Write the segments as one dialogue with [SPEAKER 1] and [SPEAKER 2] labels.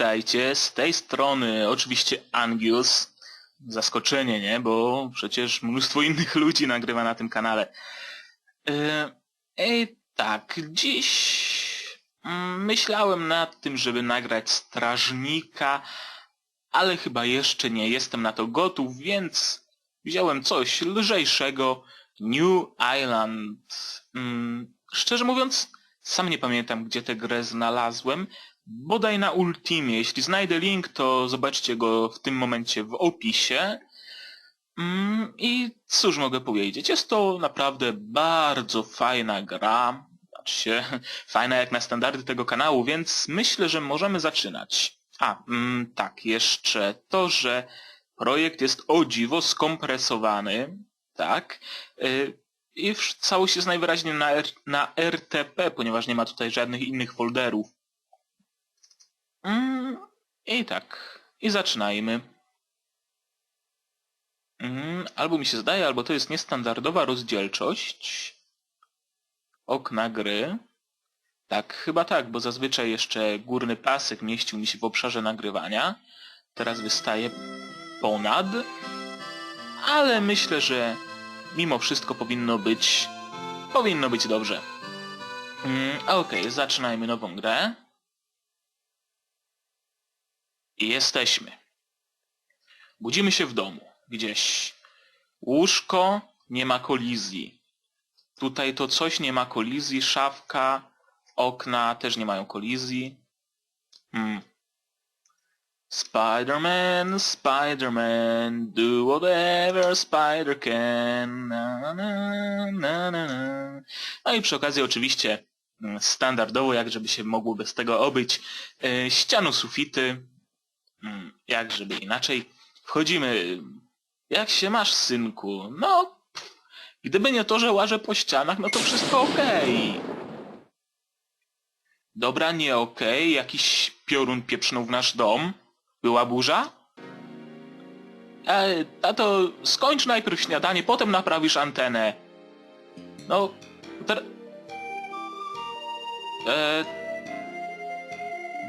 [SPEAKER 1] Witajcie, z tej strony oczywiście Angius. Zaskoczenie, nie? Bo przecież mnóstwo innych ludzi nagrywa na tym kanale. E, I tak, dziś mm, myślałem nad tym, żeby nagrać strażnika, ale chyba jeszcze nie jestem na to gotów, więc wziąłem coś lżejszego. New Island. Mm, szczerze mówiąc, sam nie pamiętam, gdzie tę grę znalazłem. Bodaj na Ultimie. Jeśli znajdę link, to zobaczcie go w tym momencie w opisie. Mm, I cóż mogę powiedzieć? Jest to naprawdę bardzo fajna gra. Znaczy się, fajna jak na standardy tego kanału, więc myślę, że możemy zaczynać. A, mm, tak, jeszcze to, że projekt jest o dziwo skompresowany, tak, y, i całość jest najwyraźniej na, na RTP, ponieważ nie ma tutaj żadnych innych folderów. Mm, I tak. I zaczynajmy. Mm, albo mi się zdaje, albo to jest niestandardowa rozdzielczość okna gry. Tak, chyba tak, bo zazwyczaj jeszcze górny pasek mieścił mi się w obszarze nagrywania. Teraz wystaje ponad. Ale myślę, że mimo wszystko powinno być... Powinno być dobrze. Mm, Okej, zaczynajmy nową grę. I jesteśmy. Budzimy się w domu, gdzieś. Łóżko, nie ma kolizji. Tutaj to coś nie ma kolizji, szafka, okna też nie mają kolizji. Hmm. Spider-Man, Spider-Man, do whatever Spider can. Na, na, na, na. No i przy okazji oczywiście mm, standardowo, jak żeby się mogło bez tego obyć, e, ściano sufity, Jak żeby inaczej. Wchodzimy. Jak się masz, synku? No, gdyby nie to, że łażę po ścianach, no to wszystko okej. Dobra, nie okej. Jakiś piorun pieprznął w nasz dom. Była burza? E, tato, skończ najpierw śniadanie, potem naprawisz antenę. No, ter... E,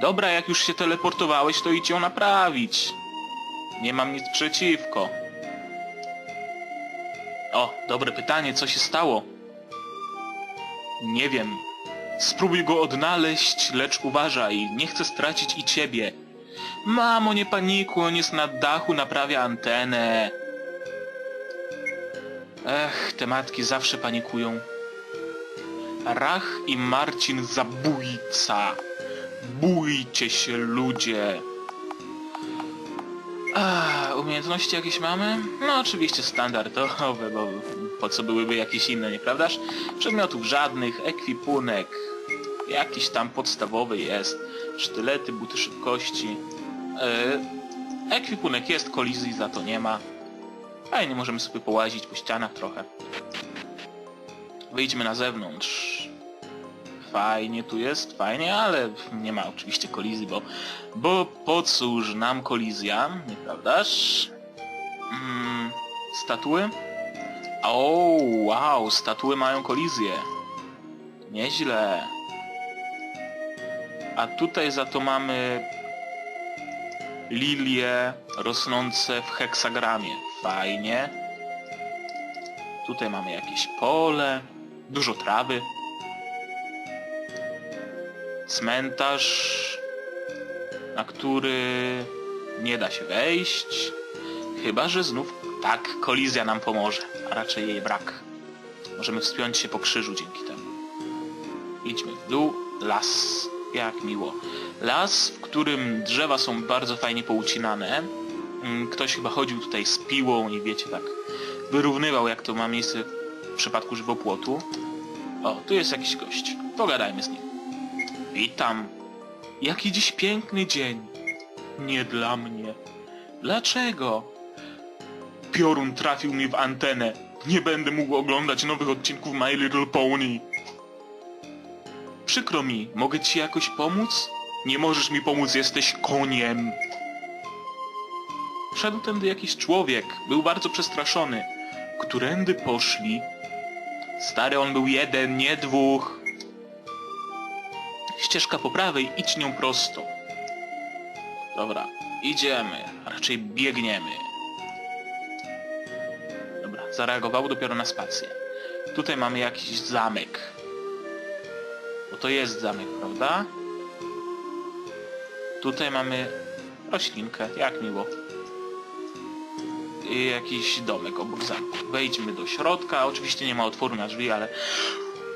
[SPEAKER 1] Dobra, jak już się teleportowałeś, to idź ją naprawić. Nie mam nic przeciwko. O, dobre pytanie, co się stało? Nie wiem. Spróbuj go odnaleźć, lecz uważaj, nie chcę stracić i ciebie. Mamo, nie panikuj, on jest na dachu, naprawia antenę. Ech, te matki zawsze panikują. Rach i Marcin zabójca. Bójcie się ludzie. A, umiejętności jakieś mamy? No oczywiście standardowe, bo po co byłyby jakieś inne, nieprawdaż? Przedmiotów żadnych, ekwipunek. Jakiś tam podstawowy jest. Sztylety, buty szybkości. Yy, ekwipunek jest, kolizji za to nie ma. Fajnie, możemy sobie połazić po ścianach trochę. Wyjdźmy na zewnątrz. Fajnie tu jest, fajnie, ale nie ma oczywiście kolizji, bo, bo po cóż nam kolizja, nieprawdaż? Mm, statuły? O, wow, statuły mają kolizję. Nieźle. A tutaj za to mamy lilie rosnące w heksagramie. Fajnie. Tutaj mamy jakieś pole, dużo trawy cmentarz, na który nie da się wejść. Chyba, że znów tak, kolizja nam pomoże, a raczej jej brak. Możemy wspiąć się po krzyżu dzięki temu. Idźmy w dół. Las. Jak miło. Las, w którym drzewa są bardzo fajnie poucinane. Mm, Ktoś chyba chodził tutaj z piłą i wiecie, tak wyrównywał, jak to ma miejsce w przypadku żywopłotu. O, tu jest jakiś gość. Pogadajmy z nim. Witam. Jaki dziś piękny dzień. Nie dla mnie. Dlaczego? Piorun trafił mi w antenę. Nie będę mógł oglądać nowych odcinków My Little Pony. Przykro mi, mogę ci jakoś pomóc? Nie możesz mi pomóc, jesteś koniem. Szedł tędy jakiś człowiek, był bardzo przestraszony. Którędy poszli? Stary, on był jeden, nie dwóch. Ścieżka po prawej, idź nią prosto. Dobra, idziemy, a raczej biegniemy. Dobra, zareagował dopiero na spację. Tutaj mamy jakiś zamek. Bo to jest zamek, prawda? Tutaj mamy roślinkę, jak miło. I jakiś domek obok zamku. Wejdźmy do środka. Oczywiście nie ma otworu na drzwi, ale...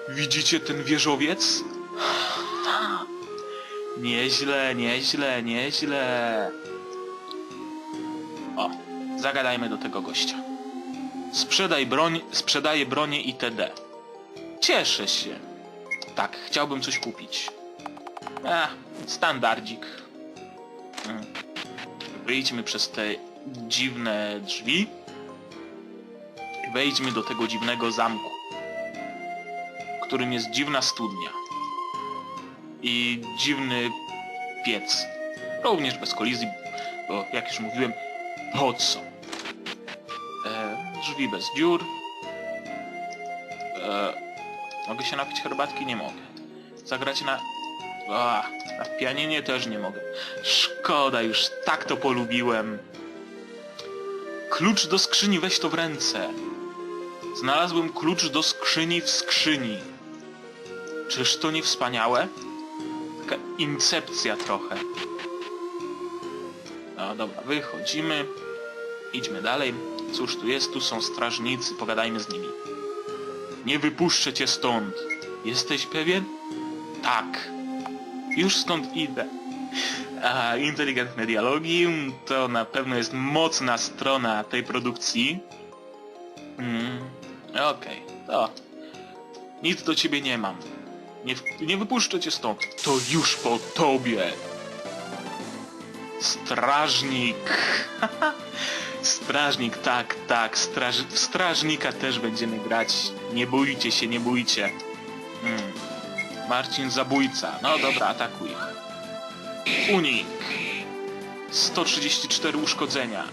[SPEAKER 1] Widzicie ten wieżowiec? Nieźle, nieźle, nieźle. O, zagadajmy do tego gościa. Sprzedaj broń, sprzedaję bronię itd. Cieszę się. Tak, chciałbym coś kupić. Ach, standardzik. Mm. Wyjdźmy przez te dziwne drzwi. Wejdźmy do tego dziwnego zamku, którym jest dziwna studnia i dziwny piec. Również bez kolizji, bo jak już mówiłem, po co? E, drzwi bez dziur. E, mogę się napić herbatki? Nie mogę. Zagrać na... A, na pianinie też nie mogę. Szkoda, już tak to polubiłem. Klucz do skrzyni, weź to w ręce. Znalazłem klucz do skrzyni w skrzyni. Czyż to nie wspaniałe? Taka incepcja trochę. No dobra, wychodzimy. Idźmy dalej. Cóż tu jest? Tu są strażnicy, pogadajmy z nimi. Nie wypuszczę cię stąd. Jesteś pewien? Tak. Już stąd idę. A inteligentne dialogi to na pewno jest mocna strona tej produkcji. Mm, Okej, to. Nic do ciebie nie mam. Nie, nie wypuszczę cię stąd. To już po tobie. Strażnik. Strażnik, tak, tak. Straż, strażnika też będziemy grać. Nie bójcie się, nie bójcie. Mm. Marcin zabójca. No dobra, atakuj. Unik. 134 uszkodzenia.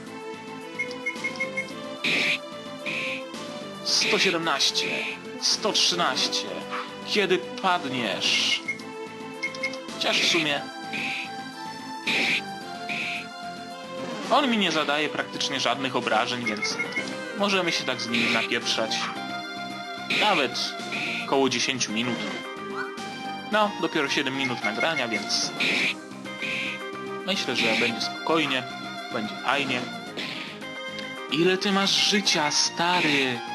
[SPEAKER 1] 117. 113. Kiedy padniesz? Chociaż w sumie... On mi nie zadaje praktycznie żadnych obrażeń, więc możemy się tak z nim napieprzać. Nawet koło 10 minut. No, dopiero 7 minut nagrania, więc myślę, że będzie spokojnie, będzie fajnie. Ile ty masz życia, stary?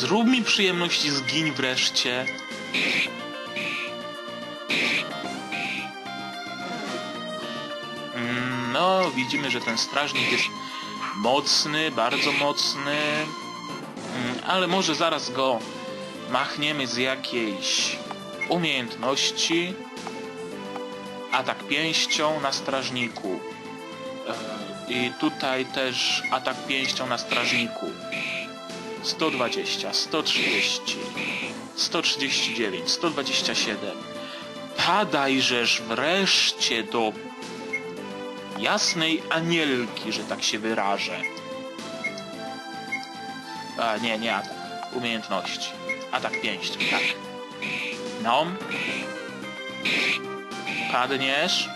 [SPEAKER 1] Zrób mi przyjemność i zgiń wreszcie. Mm, No, widzimy, że ten strażnik jest mocny, bardzo mocny, Mm, ale może zaraz go machniemy z jakiejś umiejętności. Atak pięścią na strażniku. E, I tutaj też atak pięścią na strażniku. 120, 130, 139, 127. Padajżeż wreszcie do jasnej anielki, że tak się wyrażę. A, nie, nie atak. Umiejętności. Atak pięścią, tak. No. Padniesz.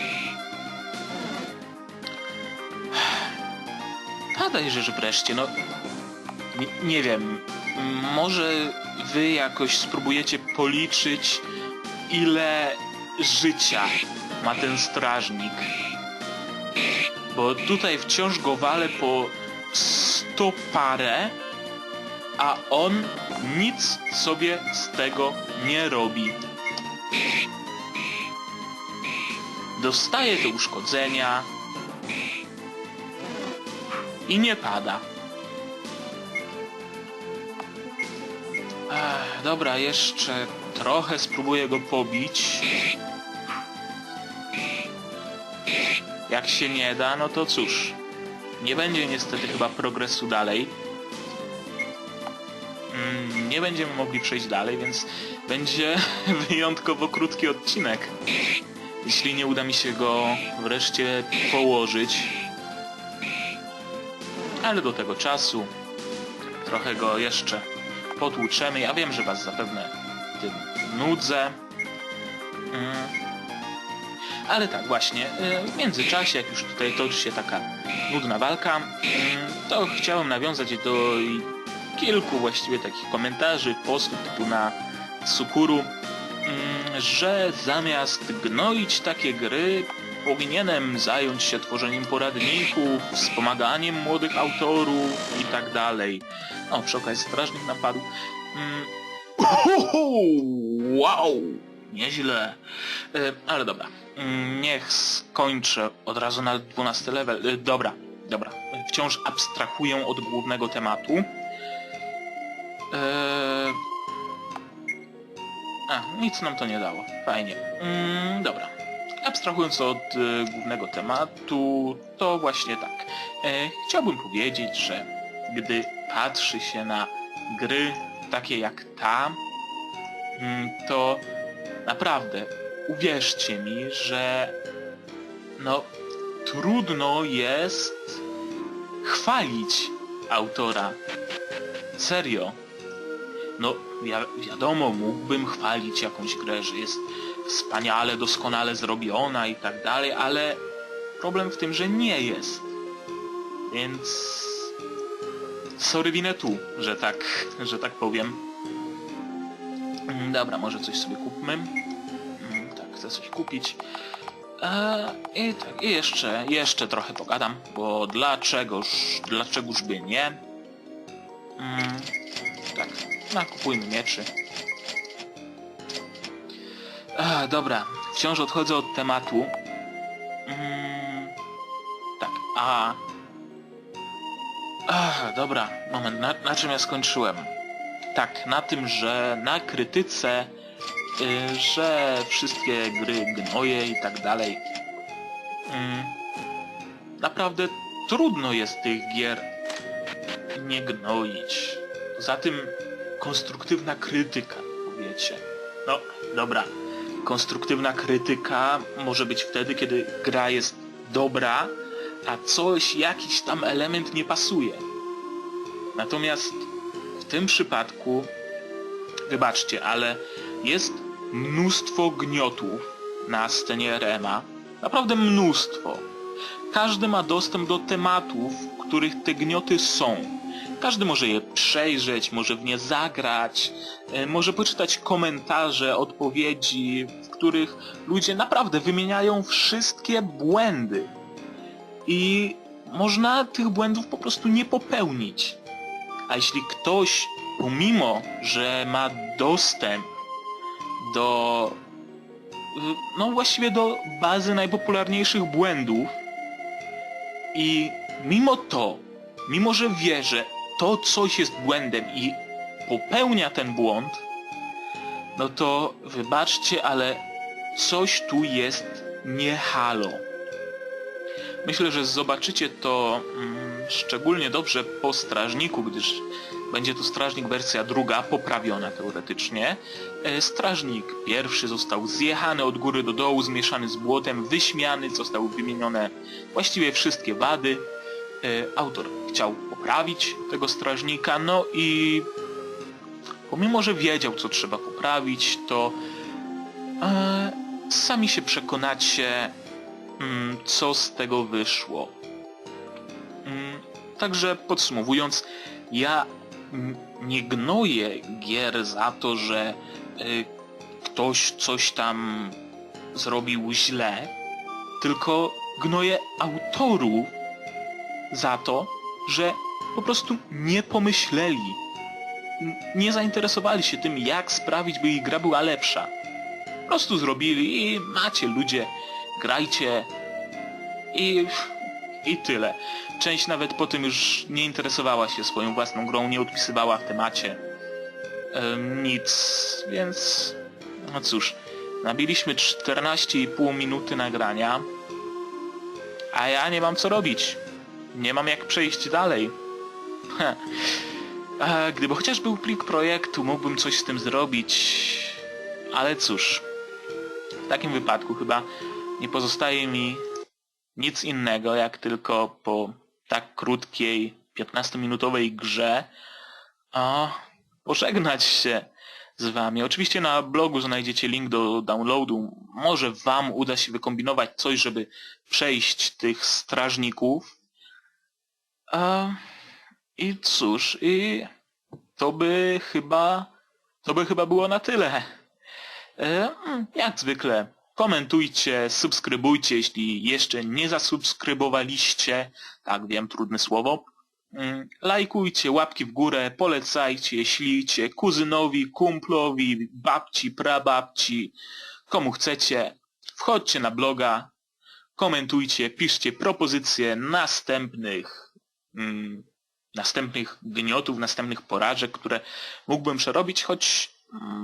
[SPEAKER 1] Padajżeż wreszcie, no... Nie, nie wiem, może wy jakoś spróbujecie policzyć, ile życia ma ten strażnik. Bo tutaj wciąż go walę po 100 parę, a on nic sobie z tego nie robi. Dostaje te uszkodzenia i nie pada. Ech, dobra, jeszcze trochę spróbuję go pobić. Jak się nie da, no to cóż. Nie będzie niestety chyba progresu dalej. Mm, Nie będziemy mogli przejść dalej, więc będzie wyjątkowo krótki odcinek. Jeśli nie uda mi się go wreszcie położyć. Ale do tego czasu trochę go jeszcze potłuczemy. Ja wiem, że was zapewne tym nudzę. Mm. Ale tak, właśnie, y, w międzyczasie, jak już tutaj toczy się taka nudna walka, mm, to chciałem nawiązać do kilku właściwie takich komentarzy, postów typu na Sukuru, mm, że zamiast gnoić takie gry, powinienem zająć się tworzeniem poradników, wspomaganiem młodych autorów i tak dalej. O, przy okazji strażnik napadł. Mm. Wow! Nieźle. E, Ale dobra. Mm, Niech skończę od razu na 12 level. E, Dobra, dobra. Wciąż abstrahuję od głównego tematu. Eee... A, nic nam to nie dało. Fajnie. Mm, dobra. Abstrahując od e, głównego tematu, to właśnie tak. E, chciałbym powiedzieć, że gdy patrzy się na gry takie jak ta, mm, to naprawdę uwierzcie mi, że no trudno jest chwalić autora. Serio. No wi- wiadomo, mógłbym chwalić jakąś grę, że jest wspaniale, doskonale zrobiona i tak dalej, ale problem w tym, że nie jest. Więc sorry winę tu, że tak, że tak powiem. Mm, Dobra, może coś sobie kupmy. Mm, Tak, chcę coś kupić. E, I tak, jeszcze, jeszcze trochę pogadam, bo dlaczegoż, dlaczegoż by nie. Mm, tak, nakupujmy mieczy. E, dobra, wciąż odchodzę od tematu. Tak, a... Ach, dobra, moment, na, na czym ja skończyłem? Tak, na tym, że na krytyce, y, że wszystkie gry gnoje i tak dalej. Mm, naprawdę trudno jest tych gier nie gnoić. Poza tym konstruktywna krytyka, powiecie. No, dobra. Konstruktywna krytyka może być wtedy, kiedy gra jest dobra, a coś, jakiś tam element nie pasuje. Natomiast w tym przypadku, wybaczcie, ale jest mnóstwo gniotów na scenie RMA. Naprawdę mnóstwo. Każdy ma dostęp do tematów, w których te gnioty są. Każdy może je przejrzeć, może w nie zagrać, e, może poczytać komentarze, odpowiedzi, w których ludzie naprawdę wymieniają wszystkie błędy. I można tych błędów po prostu nie popełnić. A jeśli ktoś, pomimo, że ma dostęp do, no właściwie do bazy najpopularniejszych błędów i mimo to, mimo że wie, że to coś jest błędem i popełnia ten błąd, no to wybaczcie, ale coś tu jest nie halo. Myślę, że zobaczycie to mm, szczególnie dobrze po strażniku, gdyż będzie to strażnik wersja druga, poprawiona teoretycznie. E, Strażnik pierwszy został zjechany od góry do dołu, zmieszany z błotem, wyśmiany, zostały wymienione właściwie wszystkie wady. E, Autor chciał poprawić tego strażnika, no i pomimo, że wiedział, co trzeba poprawić, to e, sami się przekonacie, co z tego wyszło. Mm, Także podsumowując, ja mm, nie gnoję gier za to, że y, ktoś coś tam zrobił źle, tylko gnoję autorów za to, że po prostu nie pomyśleli, nie zainteresowali się tym, jak sprawić, by ich gra była lepsza. Po prostu zrobili i macie ludzie, grajcie i, i tyle. Część nawet po tym już nie interesowała się swoją własną grą, nie odpisywała w temacie. Em, nic, więc no cóż, nabiliśmy 14,5 minuty nagrania, a ja nie mam co robić. Nie mam jak przejść dalej. Gdyby chociaż był plik projektu, mógłbym coś z tym zrobić. Ale cóż, w takim wypadku chyba nie pozostaje mi nic innego, jak tylko po tak krótkiej, 15-minutowej grze a, pożegnać się z wami. Oczywiście na blogu znajdziecie link do downloadu. Może wam uda się wykombinować coś, żeby przejść tych strażników. I cóż, i to by chyba, to by chyba było na tyle. E, mm, Jak zwykle, komentujcie, subskrybujcie, jeśli jeszcze nie zasubskrybowaliście. Tak, wiem, trudne słowo. Mm, Lajkujcie, łapki w górę, polecajcie, ślijcie kuzynowi, kumplowi, babci, prababci, komu chcecie. Wchodźcie na bloga, komentujcie, piszcie propozycje następnych mm, następnych gniotów, następnych porażek, które mógłbym przerobić, choć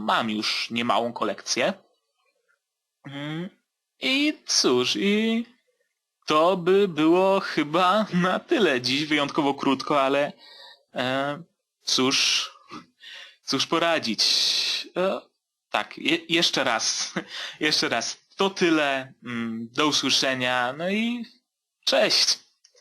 [SPEAKER 1] mam już niemałą kolekcję. I cóż, i to by było chyba na tyle dziś, wyjątkowo krótko, ale e, cóż, cóż poradzić. E, tak, je, jeszcze raz, jeszcze raz, to tyle, mm, do usłyszenia, no i cześć.